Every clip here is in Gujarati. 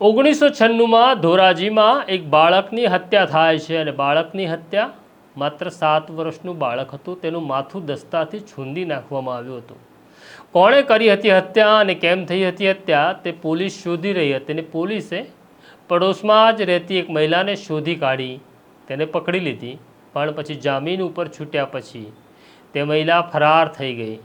ઓગણીસો છન્નુંમાં ધોરાજીમાં એક બાળકની હત્યા થાય છે અને બાળકની હત્યા માત્ર સાત વર્ષનું બાળક હતું, તેનું માથું દસ્તાથી છૂંદી નાખવામાં આવ્યું હતું. કોણે કરી હતી હત્યા અને કેમ થઈ હતી હત્યા, તે પોલીસ શોધી રહી હતી અને પોલીસે પડોશમાં જ રહેતી એક મહિલાને શોધી કાઢી, તેને પકડી લીધી, પણ પછી જામીન ઉપર છૂટ્યા પછી તે મહિલા ફરાર થઈ ગઈ.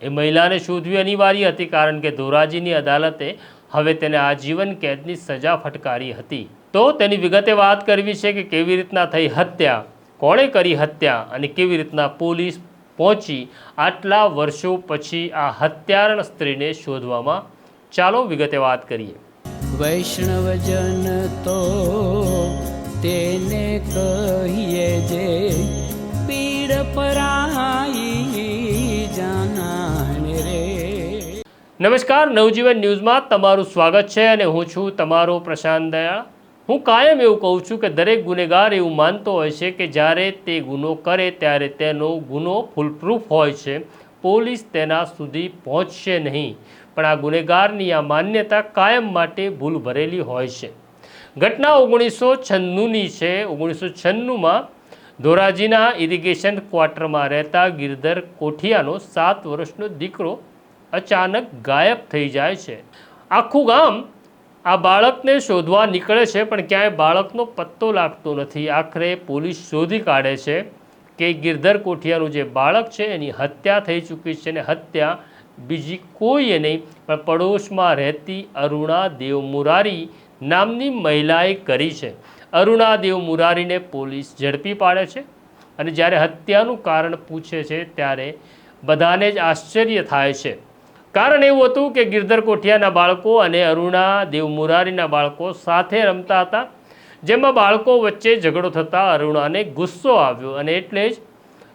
એ મહિલાને શોધવી અનિવાર્ય હતી કારણ કે ધોરાજીની અદાલતે હવે તેને આજીવન કેદની સજા ફટકારી હતી. તો તેની વિગતે વાત કરવી છે કે કેવી રીતના થઈ હત્યા, કોણે કરી હત્યા અને કેવી રીતના પોલીસ પહોંચી આટલા વર્ષો પછી આ હત્યારણ સ્ત્રીને શોધવામાં. ચાલો વિગતે વાત કરીએ. વૈષ્ણવજન તો તેને કહીએ જે પીડ પરાઈ નમસ્કાર, નવજીવન ન્યૂઝમાં તમારું સ્વાગત છે અને હું છું તમારો પ્રશાંત દયાળ. હું કાયમ એવું કહું છું કે દરેક ગુનેગાર એવું માનતો હોય છે કે જ્યારે તે ગુનો કરે ત્યારે તેનો ગુનો ફૂલપ્રૂફ હોય છે. પોલીસ તેના સુધી પહોંચશે નહીં. પણ આ ગુનેગારની આ માન્યતા કાયમ માટે ભૂલ ભરેલી હોય છે. ઘટના ઓગણીસો છન્નુંની છે. ઓગણીસો છન્નુંમાં ધોરાજીના ઇરિગેશન ક્વાર્ટરમાં રહેતા ગિરધર કોઠિયાનો સાત વર્ષનો દીકરો અચાનક ગાયબ થઈ જાય છે. આખું ગામ આ બાળકને શોધવા નીકળે છે, પણ ક્યાંય બાળકનો પત્તો લાગતો નથી. આખરે પોલીસ શોધી કાઢે છે કે ગિરધર કોઠિયાનું જે બાળક છે, એની હત્યા થઈ ચૂકી છે અને હત્યા બીજી કોઈએ નહીં, પણ પડોશમાં રહેતી અરુણા દેવ મુરારી નામની મહિલાએ કરી છે. અરુણા દેવ મુરારીને પોલીસ ઝડપી પાડે છે અને જ્યારે હત્યાનું કારણ પૂછે છે, ત્યારે બધાને જ આશ્ચર્ય થાય છે. કારણ એવું હતું કે ગિરધર કોઠિયાના બાળકો અને અરુણા દેવમુરારીના બાળકો સાથે રમતા હતા, જેમાં બાળકો વચ્ચે ઝઘડો થતાં અરુણાને ગુસ્સો આવ્યો અને એટલે જ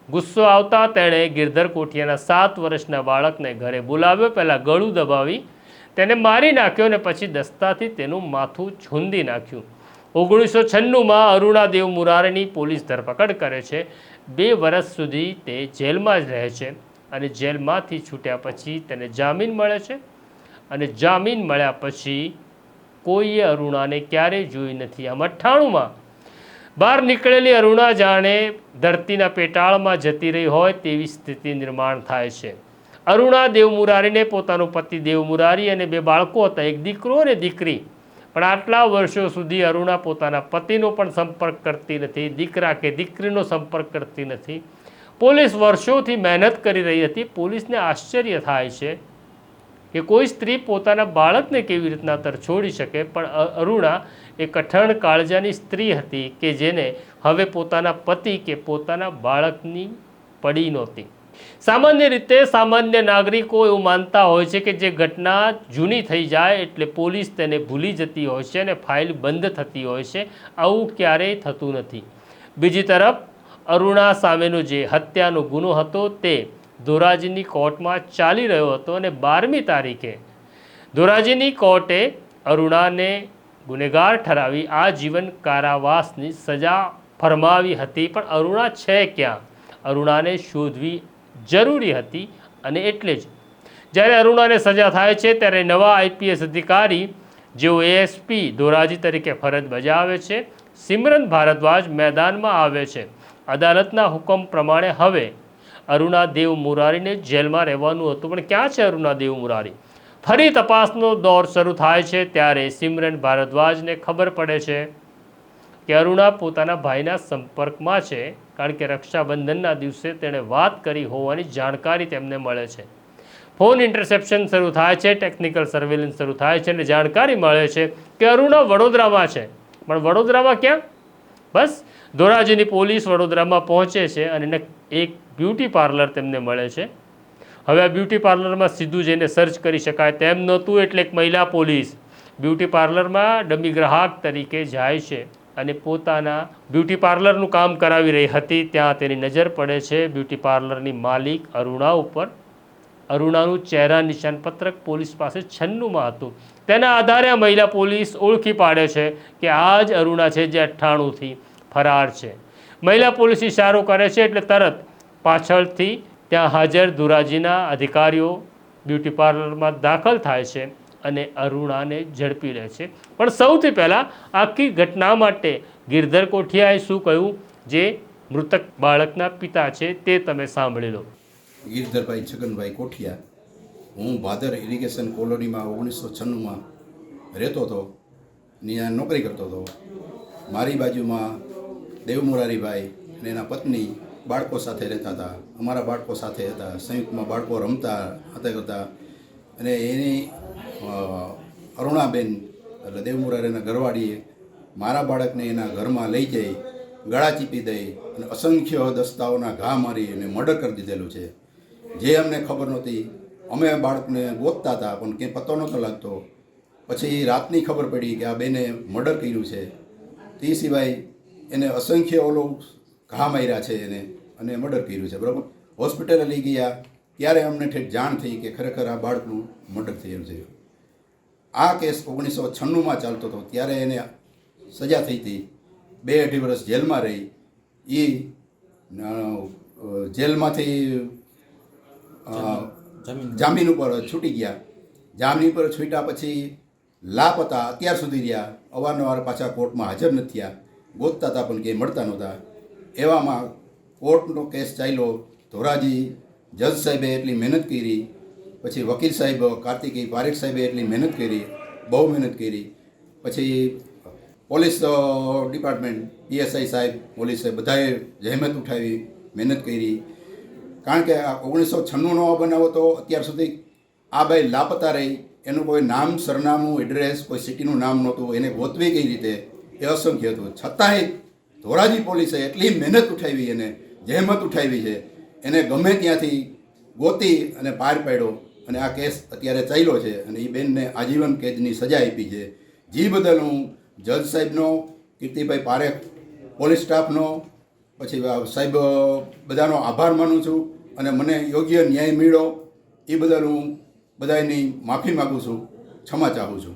ગુસ્સો આવતા તેણે ગિરધર કોઠિયાના સાત વર્ષના બાળકને ઘરે બોલાવ્યો, પહેલાં ગળું દબાવી તેને મારી નાખ્યો અને પછી દસ્તાથી તેનું માથું છૂંદી નાખ્યું. ઓગણીસો છન્નુંમાં અરુણા દેવ મુરારીની પોલીસ ધરપકડ કરે છે. બે વર્ષ સુધી તે જેલમાં જ રહે છે. અને જેલમાંથી છૂટ્યા પછી તેને જામીન મળે છે. અને જામીન મળ્યા પછી કોઈએ અરુણાને ક્યારેય જોઈ નથી. આમ અઠ્ઠાણુંમાં બહાર નીકળેલી અરુણા જાણે ધરતીના પેટાળમાં જતી રહી હોય તેવી સ્થિતિ નિર્માણ થાય છે. અરુણા દેવમુરારીને પોતાનો પતિ દેવમુરારી અને બે બાળકો હતા. એક દીકરો અને દીકરી. પણ આટલા વર્ષો સુધી અરુણા પોતાના પતિનો પણ સંપર્ક કરતી નથી. દીકરા કે દીકરીનો સંપર્ક કરતી નથી. પોલીસ વર્ષોથી મહેનત કરી રહી હતી. પોલીસને આશ્ચર્ય થાય છે કે કોઈ સ્ત્રી પોતાના બાળકને કેવી રીતના તર છોડી શકે. પણ અરુણા એ કઠણ કાળજાની સ્ત્રી હતી કે જેને હવે પોતાના પતિ કે પોતાના બાળકની પડી નહોતી. સામાન્ય રીતે સામાન્ય નાગરિકો એવું માનતા હોય છે કે જે ઘટના જૂની થઈ જાય એટલે પોલીસ તેને ભૂલી જતી હોય છે અને ફાઇલ બંધ થતી હોય છે. આવું ક્યારેય થતું નથી. બીજી તરફ અરુણા સામેનો જે હત્યાનો ગુનો હતો તે ધોરાજીની કોર્ટમાં ચાલી રહ્યો હતો અને બારમી તારીખે ધોરાજીની કોર્ટે અરુણાને ગુનેગાર ઠરાવી આજીવન કારાવાસની સજા ફરમાવી હતી. પણ અરુણા છે ક્યાં? અરુણાને શોધવી જરૂરી હતી અને એટલે જ. જ્યારે અરુણાને સજા થાય છે, ત્યારે નવા આઈપીએસ અધિકારી, જેઓ એએસપી ધોરાજી તરીકે ફરજ બજાવે છે, સિમરન ભારદ્વાજ મેદાનમાં આવે છે. અદાલતના હુકમ પ્રમાણે હવે અરુણા દેવ મુરારીને જેલમાં રહેવાનું હતું. પણ ક્યાં છે અરુણા દેવ મુરારી? ફરી તપાસનો દોર શરૂ થાય છે ત્યારે સિમરન ભારદ્વાજને ખબર પડે છે કે અરુણા પોતાના ભાઈના સંપર્કમાં છે, કારણ કે રક્ષાબંધનના દિવસે તેણે વાત કરી હોવાની જાણકારી તેમને મળે છે. ફોન ઇન્ટરસેપ્શન શરૂ થાય છે, ટેકનિકલ સર્વેલન્સ શરૂ થાય છે અને જાણકારી મળે છે કે અરુણા વડોદરામાં છે. પણ વડોદરામાં ક્યાં? બસ ધોરાજીની પોલીસ વડોદરામાં પહોંચે છે અને એને એક બ્યુટી પાર્લર તેમને મળે છે. હવે આ બ્યુટી પાર્લરમાં સીધું જઈને સર્ચ કરી શકાય તેમ નહોતું એટલે એક મહિલા પોલીસ બ્યુટી પાર્લરમાં ડમી ગ્રાહક તરીકે જાય છે અને પોતાના બ્યુટી પાર્લરનું કામ કરાવી રહી હતી. ત્યાં તેની નજર પડે છે. બ્યુટી પાર્લરની માલિક અરુણા ઉપર અરુણાનું ચહેરા નિશાન પત્રક પોલીસ પાસે છન્નુંમાં હતું. તેના આધારે આ મહિલા પોલીસ ઓળખી પાડે છે કે આ જ અરુણા છે જે અઠ્ઠાણુંથી ફરાર છે. મહિલા પોલીસ ઇશારો કરે છે એટલે તરત પાછળથી ત્યાં હાજર ધુરાજીના અધિકારીઓ બ્યુટી પાર્લરમાં દાખલ થાય છે અને અરુણાને ઝડપી લે છે. પણ સૌથી પહેલાં આખી ઘટના માટે ગિરધર કોઠિયાએ શું કહ્યું? જે મૃતક બાળકના પિતા છે તે તમે સાંભળી લો. ગિરધરભાઈ છગનભાઈ કોઠિયા, હું ભાદર ઇરિગેશન કોલોનીમાં ઓગણીસો છન્નુંમાં રહેતો હતો ત્યાં નોકરી કરતો હતો. મારી બાજુમાં દેવમુરારીભાઈ અને એના પત્ની બાળકો સાથે રહેતા હતા. અમારા બાળકો સાથે હતા. સંયુક્તમાં બાળકો રમતા હતા કરતા અને એની અરુણાબેન એટલે દેવમુરારીના ઘરવાળીએ મારા બાળકને એના ઘરમાં લઈ જઈ ગળા ચીપી દઈ અને અસંખ્ય દસ્તાઓના ઘા મારી અને મર્ડર કરી દીધેલું છે. જે અમને ખબર નહોતી, અમે બાળકને ગોતતા હતા, પણ કંઈ પતો નહોતો લાગતો. પછી રાતની ખબર પડી કે આ બેને મર્ડર કર્યું છે. તે સિવાય એને અસંખ્ય ઓલો ઘા માર્યા છે એને, અને મર્ડર કર્યું છે, બરાબર? હોસ્પિટલે લઈ ગયા. ત્યારે અમને ઠેઠ જાણ થઈ કે ખરેખર આ બાળકનું મર્ડર થયેલું છે. આ કેસ ઓગણીસો છન્નુંમાં ચાલતો હતો. ત્યારે એને સજા થઈ હતી. બે અઢી વર્ષ જેલમાં રહી. એ જેલમાંથી જામીન ઉપર છૂટી ગયા. જામીન ઉપર છૂટ્યા પછી લાપતા અત્યાર સુધી રહ્યા. અવારનવાર પાછા કોર્ટમાં હાજર નથી થયા. ગોતતા હતા પણ કંઈ મળતા નહોતા. એવામાં કોર્ટનો કેસ ચાલ્યો. ધોરાજી જજ સાહેબે એટલી મહેનત કરી. પછી વકીલ સાહેબ કાર્તિકી પારેખ સાહેબે એટલી મહેનત કરી. બહુ મહેનત કરી. પછી પોલીસ ડિપાર્ટમેન્ટ, પીએસઆઈ સાહેબ, પોલીસ બધાએ જહેમત ઉઠાવી, મહેનત કરી. કારણ કે ઓગણીસો છન્નુંનો બનાવો તો અત્યાર સુધી આ બાઈ લાપતા રહી. એનું કોઈ નામ, સરનામું, એડ્રેસ, કોઈ સિટીનું નામ નહોતું. એને ગોતવી કઈ રીતે એ અસંખ્ય હતું. છતાંય ધોરાજી પોલીસે એટલી મહેનત ઉઠાવી એને જહેમત ઉઠાવી છે. એને ગમે ત્યાંથી ગોતી અને પાર પાડ્યો અને આ કેસ અત્યારે ચાલ્યો છે અને એ બેનને આજીવન કેદની સજા આપી છે. જી બદલ હું જજ સાહેબનો, કીર્તિભાઈ પારેખ પોલીસ સ્ટાફનો પછી સાહેબ, બધાનો આભાર માનું છું અને મને યોગ્ય ન્યાય મળ્યો. એ બદલ હું બધાની માફી માગું છું, ક્ષમા ચાહું છું.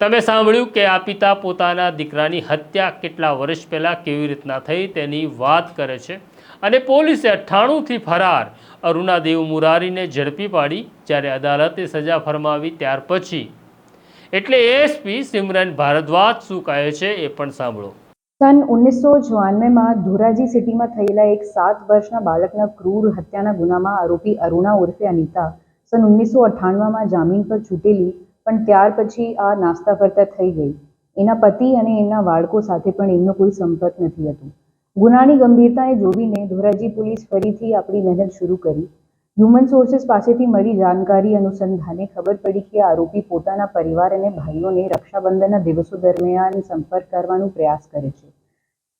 તમે સાંભળ્યું કે આ પિતા પોતાના દીકરાની હત્યા કેટલા વર્ષ પહેલાં કેવી રીતના થઈ તેની વાત કરે છે. અને પોલીસે અઠ્ઠાણુંથી ફરાર અરુણાદેવ મુરારીને ઝડપી પાડી જ્યારે અદાલતે સજા ફરમાવી ત્યાર પછી. એટલે એએસપી સિમરન ભારદ્વાજ શું કહે છે એ પણ સાંભળો. સન ઓગણીસો ચોરાનવેમાં ધોરાજી સિટીમાં થયેલા એક સાત વર્ષના બાળકના ક્રૂર હત્યાના ગુનામાં આરોપી અરુણા ઉર્ફે અનિતા સન ઓગણીસો અઠ્ઠાણુંમાં જામીન પર છૂટેલી, પણ ત્યાર પછી આ નાસ્તા ફરતા થઈ ગઈ. એના પતિ અને એના બાળકો સાથે પણ એમનો કોઈ સંપર્ક નથી હતો. ગુનાની ગંભીરતાને જોઈને ધોરાજી પોલીસ ફરીથી આપણી મહેનત શરૂ કરી. હ્યુમન સોર્સિસ પાસેથી મળી જાણકારી અનુસંધાને ખબર પડી કે આરોપી પોતાના પરિવાર અને ભાઈઓને રક્ષાબંધનના દિવસો દરમિયાન સંપર્ક કરવાનો પ્રયાસ કરે છે.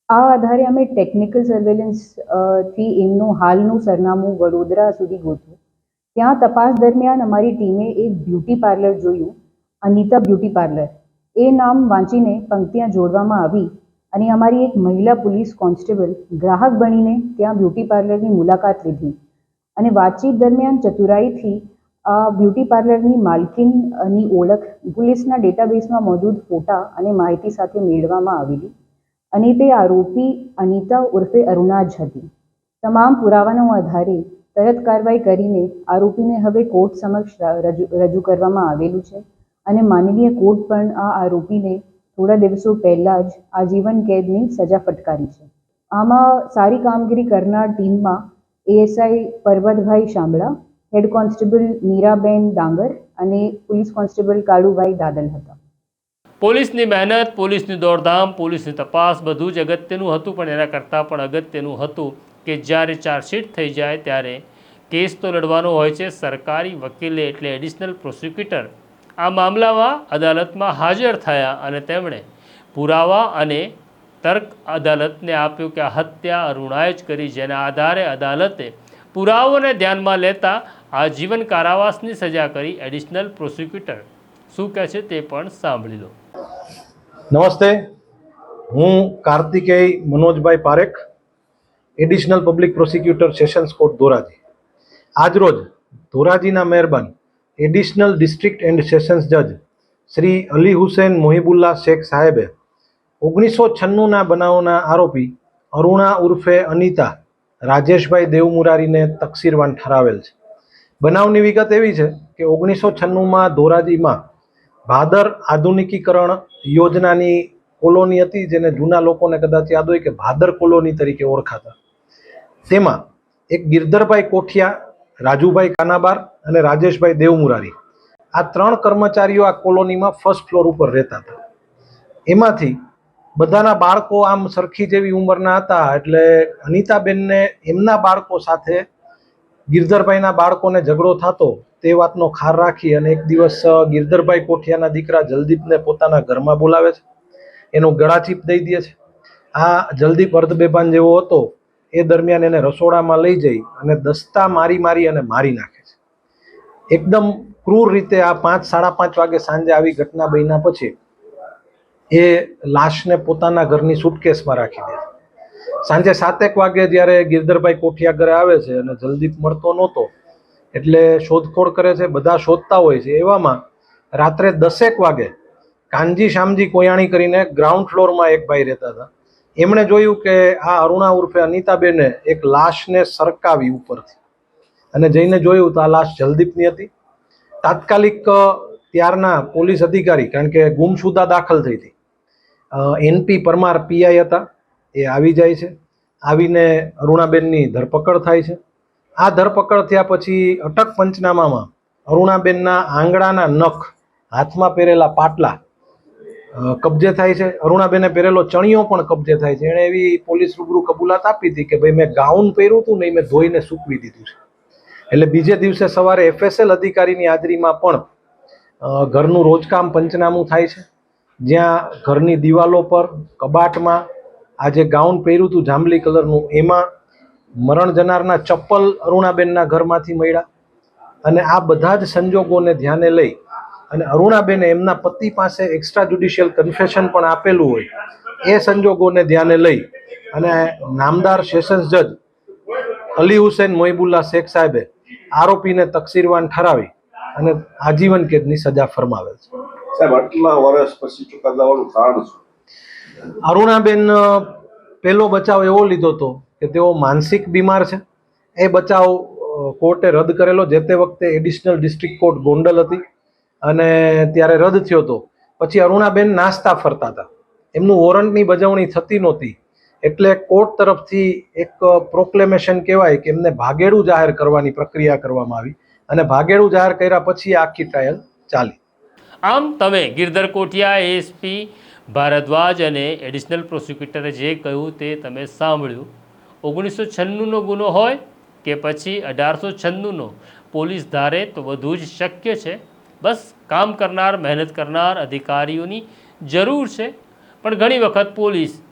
આ આધારે અમે ટેકનિકલ સર્વેલન્સથી એમનું હાલનું સરનામું વડોદરા સુધી ગોઠવ્યું. ત્યાં તપાસ દરમિયાન અમારી ટીમે એક બ્યુટી પાર્લર જોયું, અનિતા બ્યુટી પાર્લર. એ નામ વાંચીને પંક્તિયાં જોડવામાં આવી અને અમારી એક મહિલા પોલીસ કોન્સ્ટેબલ ગ્રાહક બનીને ત્યાં બ્યુટી પાર્લરની મુલાકાત લીધી. અને વાતચીત દરમિયાન ચતુરાઈથી આ બ્યુટી પાર્લરની માલકીનની ઓળખ પોલીસના ડેટાબેઝમાં મોજૂદ ફોટા અને માહિતી સાથે મેળવવામાં આવેલી અને તે આરોપી અનિતા ઉર્ફે અરુણા જ હતી. તમામ પુરાવાના આધારે તરત કાર્યવાહી કરીને આરોપીને હવે કોર્ટ સમક્ષ રજૂ કરવામાં આવેલું છે અને માનનીય કોર્ટ પણ આ આરોપીને થોડા દિવસો પહેલાં જ આજીવન કેદની સજા ફટકારી છે. આમાં સારી કામગીરી કરનાર ટીમમાં ASI Parbatbhai Shamla, head constable Miraben Dangar અને પોલીસ કોન્સ્ટેબલ કાળુભાઈ દાદલ હતા. પોલીસની મહેનત, પોલીસની દોડધામ, પોલીસની તપાસ બધું જ અગત્યનું હતું, પણ એના કરતાં પણ અગત્યનું હતું કે જ્યારે ચાર્જશીટ થઈ જાય ત્યારે કેસ તો લડવાનો હોય છે, સરકારી વકીલે એટલે એડિશનલ પ્રોસિક્યુટર. આ મામલામાં અદાલતમાં હાજર થયા અને તેમણે પુરાવા અને તર્ક અદાલતને આપ્યું કે હત્યા અરુણાએ જ કરી, જેના આધારે અદાલતે પુરાવોને ધ્યાનમાં લેતા આજીવન કારાવાસની સજા કરી એડિશનલ પ્રોસિક્યુટર. શું કહે છે તે પણ સાંભળી લો. નમસ્તે. હું Kartikeya Manojbhai Parekh, additional public prosecutor sessions court Dhoraji. આજરોજ ધોરાજીના મહેરબાન એડિશનલ ડિસ્ટ્રિક્ટ એન્ડ સેશન્સ જજ શ્રી અલી હુસેન મોહિબુલ્લા શેખ સાહેબે ઓગણીસો છન્નુંના બનાવના આરોપી અરુણા ઉર્ફે અનિતા રાજેશભાઈ દેવમુરારીને તકસીરવાન ઠરાવેલ છે. બનાવની વિગત એવી છે કે ઓગણીસો છન્નુંમાં ધોરાજીમાં ભાદર આધુનિકીકરણ યોજનાની કોલોની હતી જેને જૂના લોકોને કદાચ યાદ હોય કે ભાદર કોલોની તરીકે ઓળખાતા. તેમાં એક ગિરધરભાઈ કોઠિયા, રાજુભાઈ કાનાબાર અને રાજેશભાઈ દેવમુરારી. આ ત્રણ કર્મચારીઓ આ કોલોનીમાં ફર્સ્ટ ફ્લોર ઉપર રહેતા હતા. એમાંથી બધાના બાળકો આમ સરખી જેવી ઉંમરના હતા, એટલે અનિતાબેનને એમના બાળકો સાથે ગિરધરભાઈના બાળકોને ઝઘડો થતો તે વાતનો ખાર રાખી અને એક દિવસ ગિરધરભાઈ કોઠિયાના દીકરા જલદીપને પોતાના ઘરમાં બોલાવે છે. એનો ગળાચીપ દઈ દે છે. આ જલદીપ અર્ધબેભાન જેવો હતો, એ દરમિયાન એને રસોડામાં લઈ જઈ અને દસ્તા મારી મારી અને મારી નાખે છે. એકદમ ક્રૂર રીતે આ પાંચ, સાડા પાંચ વાગે સાંજે આવી ઘટના બન્યા પછી એ લાશને પોતાના ઘરની સુટકેસમાં રાખી દે. સાંજે સાતેક વાગે જ્યારે ગિરધરભાઈ કોઠિયા ઘરે આવે છે અને જલદીપ મળતો નહોતો, એટલે શોધખોળ કરે છે, બધા શોધતા હોય છે. એવામાં રાત્રે દસેક વાગે કાનજી શામજી કોયાણી કરીને ગ્રાઉન્ડ ફ્લોરમાં એક ભાઈ રહેતા હતા. એમણે જોયું કે આ અરુણા ઉર્ફે અનિતાબેને એક લાશને સરકાવી ઉપરથી. અને જઈને જોયું તો આ લાશ જલદીપની હતી. તાત્કાલિક ત્યારના પોલીસ અધિકારી, કારણ કે ગુમસુદા દાખલ થઈ હતી. એનપી પરમાર પીઆઈ હતા, એ આવી જાય છે. આવીને અરુણાબેનની ધરપકડ થાય છે. આ ધરપકડ થયા પછી અટક પંચનામામાં અરુણાબેનના આંગળાના નખ હાથમાં પહેરેલા પાટલા કબજે થાય છે. અરુણાબેને પહેરેલો ચણિયો પણ કબજે થાય છે. એણે એવી પોલીસ રૂબરૂ કબૂલાત આપી હતી કે ભાઈ મેં ગાઉન પહેર્યું હતું ને મેં ધોઈને સૂકવી દીધું છે. એટલે બીજે દિવસે સવારે એફએસએલ અધિકારીની હાજરીમાં પણ ઘરનું રોજકામ પંચનામું થાય છે. જ્યાં ઘરની દિવાલો પર, કબાટમાં આ જે ગાઉન પહેર્યું હતું જાંબલી કલરનું, એમાં મરણ જનારના ચપ્પલ અરુણાબેનના ઘરમાંથી મળ્યા. અને આ બધા જ સંજોગોને ધ્યાને લઈ અને અરુણાબેને એમના પતિ પાસે એક્સ્ટ્રા જ્યુડિશિયલ કન્ફેશન પણ આપેલું હોય, એ સંજોગોને ધ્યાને લઈ અને નામદાર સેશન્સ જજ અલી હુસેન મોહિબુલ્લા શેખ સાહેબે આરોપીને તકસીરવાન ઠરાવી અને આજીવન કેદની સજા ફરમાવેલ છે. સાહેબ, આટલા વર્ષ પછી ચુકાદાવાનું કારણ શું? અરુણાબેન પહેલો બચાવ એવો લીધો હતો કે તેઓ માનસિક બીમાર છે. એ બચાવ કોર્ટે રદ કરેલો. જે તે વખતે એડિશનલ ડિસ્ટ્રિક્ટ કોર્ટ ગોંડલ હતી અને ત્યારે રદ થયો હતો. પછી અરુણાબેન નાસ્તા ફરતા હતા. એમનું વોરંટની બજવણી થતી નહોતી. એટલે કોર્ટ તરફથી એક પ્રોક્લેમેશન કહેવાય કે એમને ભાગેડું જાહેર કરવાની પ્રક્રિયા કરવામાં આવી અને ભાગેડું જાહેર કર્યા પછી આખી ટ્રાયલ ચાલી. આમ તમે ગિરધર કોઠિયા એએસપી ભારદ્વાજ અને એડિશનલ પ્રોસિક્યુટરે જે કહ્યું તે તમે સાંભળ્યું. ઓગણીસો છન્નુંનો ગુનો હોય કે પછી અઢારસો છન્નુંનો પોલીસ ધારે તો વધુ જ શક્ય છે. બસ કામ કરનાર, મહેનત કરનાર અધિકારીઓની જરૂર છે. પણ ઘણી વખત પોલીસ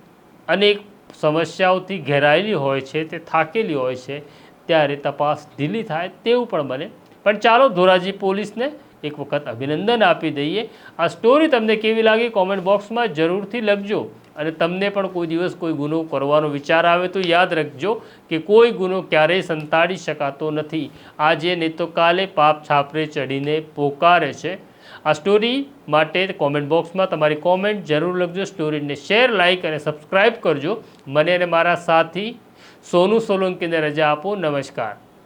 અનેક સમસ્યાઓથી ઘેરાયેલી હોય છે, તે થાકેલી હોય છે. ત્યારે તપાસ ઢીલી થાય તેવું પણ બને. પણ ચાલો ધોરાજી પોલીસને એક વખત અભિનંદન આપી દઈએ. આ સ્ટોરી તમને કેવી લાગી? કોમેન્ટ બોક્સમાં જરૂરથી લખજો. અને તમને પણ કોઈ દિવસ કોઈ ગુનો કરવાનો વિચાર આવે તો યાદ રાખજો કે કોઈ ગુનો ક્યારેય સંતાડી શકાતો નથી. આજે નહીં તો કાલે પાપ છાપરે ચડીને પોકારે છે. આ સ્ટોરી માટે કોમેન્ટ બોક્સમાં તમારી કોમેન્ટ જરૂર લખજો. સ્ટોરીને શેર લાઇક અને સબસ્ક્રાઈબ કરજો. મને અને મારા સાથી સોનુ સોલંકીને રજા આપો. નમસ્કાર.